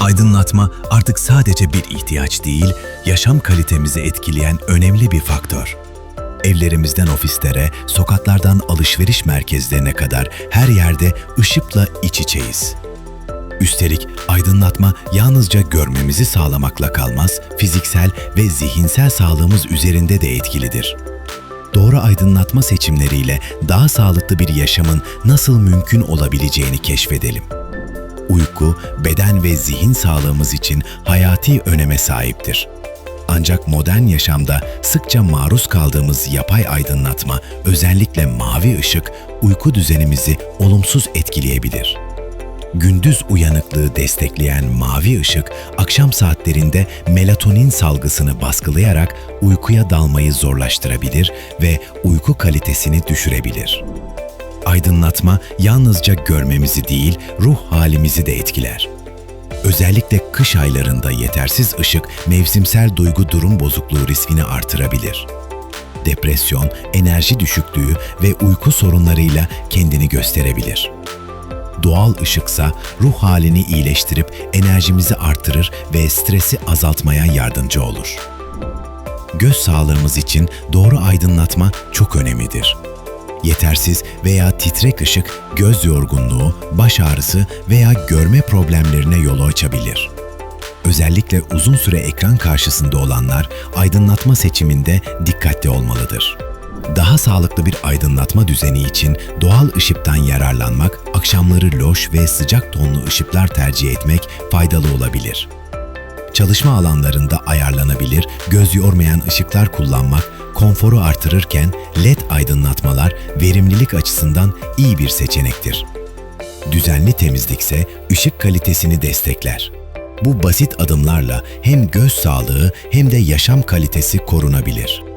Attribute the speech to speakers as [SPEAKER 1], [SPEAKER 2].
[SPEAKER 1] Aydınlatma artık sadece bir ihtiyaç değil, yaşam kalitemizi etkileyen önemli bir faktör. Evlerimizden ofislere, sokaklardan alışveriş merkezlerine kadar her yerde ışıkla iç içeyiz. Üstelik aydınlatma yalnızca görmemizi sağlamakla kalmaz, fiziksel ve zihinsel sağlığımız üzerinde de etkilidir. Doğru aydınlatma seçimleriyle daha sağlıklı bir yaşamın nasıl mümkün olabileceğini keşfedelim. Uyku, beden ve zihin sağlığımız için hayati öneme sahiptir. Ancak modern yaşamda sıkça maruz kaldığımız yapay aydınlatma, özellikle mavi ışık, uyku düzenimizi olumsuz etkileyebilir. Gündüz uyanıklığı destekleyen mavi ışık, akşam saatlerinde melatonin salgısını baskılayarak uykuya dalmayı zorlaştırabilir ve uyku kalitesini düşürebilir. Aydınlatma yalnızca görmemizi değil, ruh halimizi de etkiler. Özellikle kış aylarında yetersiz ışık mevsimsel duygu durum bozukluğu riskini artırabilir. Depresyon, enerji düşüklüğü ve uyku sorunlarıyla kendini gösterebilir. Doğal ışıksa ruh halini iyileştirip enerjimizi artırır ve stresi azaltmaya yardımcı olur. Göz sağlığımız için doğru aydınlatma çok önemlidir. Yetersiz veya titrek ışık göz yorgunluğu, baş ağrısı veya görme problemlerine yolu açabilir. Özellikle uzun süre ekran karşısında olanlar aydınlatma seçiminde dikkatli olmalıdır. Daha sağlıklı bir aydınlatma düzeni için doğal ışıktan yararlanmak, akşamları loş ve sıcak tonlu ışıklar tercih etmek faydalı olabilir. Çalışma alanlarında ayarlanabilir, göz yormayan ışıklar kullanmak konforu artırırken LED aydınlatmalar verimlilik açısından iyi bir seçenektir. Düzenli temizlikse ışık kalitesini destekler. Bu basit adımlarla hem göz sağlığı hem de yaşam kalitesi korunabilir.